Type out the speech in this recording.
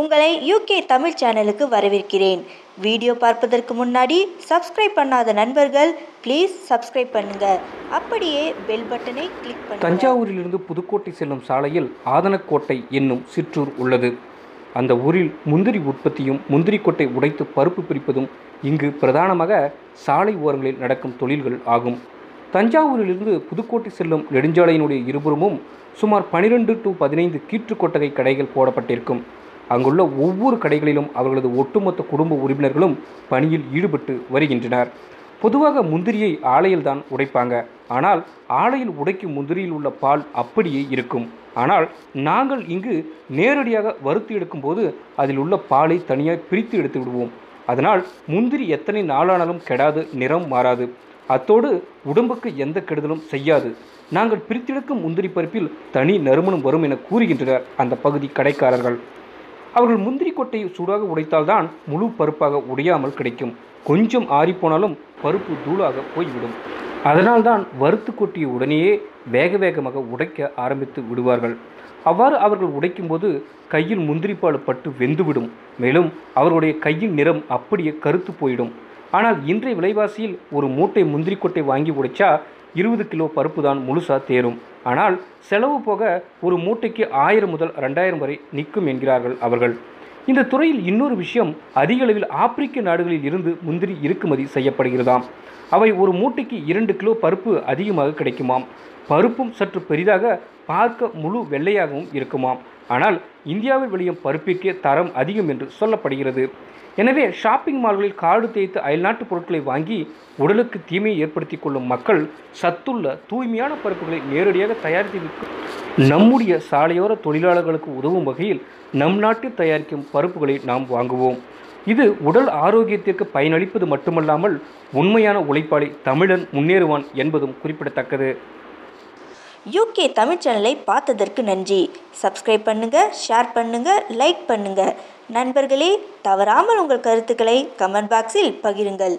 உங்களை யூகே தமிழ் சேனலுக்கு வரவேற்கிறேன். வீடியோ பார்ப்பதற்கு முன்னாடி சப்ஸ்கிரைப் பண்ணாத நண்பர்கள் ப்ளீஸ் சப்ஸ்கிரைப் பண்ணுங்க. அப்படியே பெல் பட்டனை கிளிக் பண்ணுங்க. தஞ்சாவூரிலிருந்து புதுக்கோட்டை செல்லும் சாலையில் ஆதனக்கோட்டை என்னும் சிற்றூர் உள்ளது. அந்த ஊரில் முந்திரி உற்பத்தியும் முந்திரி கொட்டை உடைத்து பருப்பு பிரிப்பதும் இங்கு பிரதானமாக சாலை ஓரங்களில் நடக்கும் தொழில்கள் ஆகும். தஞ்சாவூரிலிருந்து புதுக்கோட்டை செல்லும் நெடுஞ்சாலையினுடைய இருபுறமும் சுமார் பனிரெண்டு டு பதினைந்து கீற்று கொட்டகை கடைகள் போடப்பட்டிருக்கும். அங்குள்ள ஒவ்வொரு கடைகளிலும் அவர்களது ஒட்டுமொத்த குடும்ப உறுப்பினர்களும் பணியில் ஈடுபட்டு வருகின்றனர். பொதுவாக முந்திரியை ஆலையில் தான் உடைப்பாங்க. ஆனால் ஆலையில் உடைக்கும் முந்திரியில் உள்ள பால் அப்படியே இருக்கும். ஆனால் நாங்கள் இங்கு நேரடியாக வறுத்து எடுக்கும்போது அதில் உள்ள பாலை தனியாக பிரித்து எடுத்து விடுவோம். அதனால் முந்திரி எத்தனை நாளானாலும் கெடாது நிறம் மாறாது. அத்தோடு உடம்புக்கு எந்த கெடுதலும் செய்யாது. நாங்கள் பிரித்தெடுக்கும் முந்திரி பருப்பில் தனி நறுமணம் வரும் என கூறுகின்றனர் அந்த பகுதி கடைக்காரர்கள். அவர்கள் முந்திரி கொட்டையை சூடாக உடைத்தால்தான் முழு பருப்பாக உடையாமல் கிடைக்கும். கொஞ்சம் ஆறிப்போனாலும் பருப்பு தூளாக போய்விடும். அதனால்தான் வறுத்து கொட்டிய உடனேயே வேக வேகமாக உடைக்க ஆரம்பித்து விடுவார்கள். அவ்வாறு அவர்கள் உடைக்கும்போது கையில் முந்திரிப்பால் பட்டு வெந்துவிடும். மேலும் அவர்களுடைய கையின் நிறம் அப்படியே கருத்து போயிடும். ஆனால் இன்றைய விலைவாசியில் ஒரு மூட்டை முந்திரி கொட்டை வாங்கி உடைச்சா இருபது கிலோ பருப்பு தான் முழுசா தேரும். ஆனால் செலவு போக ஒரு மூட்டைக்கு ஆயிரம் முதல் ரெண்டாயிரம் வரை நிற்கும் என்கிறார்கள் அவர்கள். இந்த துறையில் இன்னொரு விஷயம் அதிக அளவில் ஆப்பிரிக்க நாடுகளில் இருந்து முந்திரி இறக்குமதி செய்யப்படுகிறதாம். அவை ஒரு மூட்டைக்கு இரண்டு கிலோ பருப்பு அதிகமாக கிடைக்குமாம். பருப்பும் சற்று பெரிதாக பார்க்க முழு வெள்ளையாகவும் இருக்குமாம். ஆனால் இந்தியாவில் விளையும் பருப்பிற்கே தரம் அதிகம் என்று சொல்லப்படுகிறது. எனவே ஷாப்பிங் மால்களில் காடு தேய்த்து அயல்நாட்டு பொருட்களை வாங்கி உடலுக்கு தீமையை ஏற்படுத்தி கொள்ளும் மக்கள் சத்துள்ள தூய்மையான பருப்புகளை நேரடியாக தயாரித்து விற்கும் நம்முடைய சாலையோர தொழிலாளர்களுக்கு உதவும் வகையில் நம் நாட்டில் தயாரிக்கும் பருப்புகளை நாம் வாங்குவோம். இது உடல் ஆரோக்கியத்திற்கு பயனளிப்பது மட்டுமல்லாமல் உண்மையான உழைப்பாளி தமிழன் முன்னேறுவான் என்பதும் குறிப்பிடத்தக்கது. யூகே தமிழ் சேனலை பார்த்ததற்கு நன்றி. சப்ஸ்கிரைப் பண்ணுங்க ஷேர் பண்ணுங்க லைக் பண்ணுங்க. நண்பர்களே தவறாமல் உங்கள் கருத்துக்களை கமெண்ட் பாக்ஸில் பகிருங்கள்.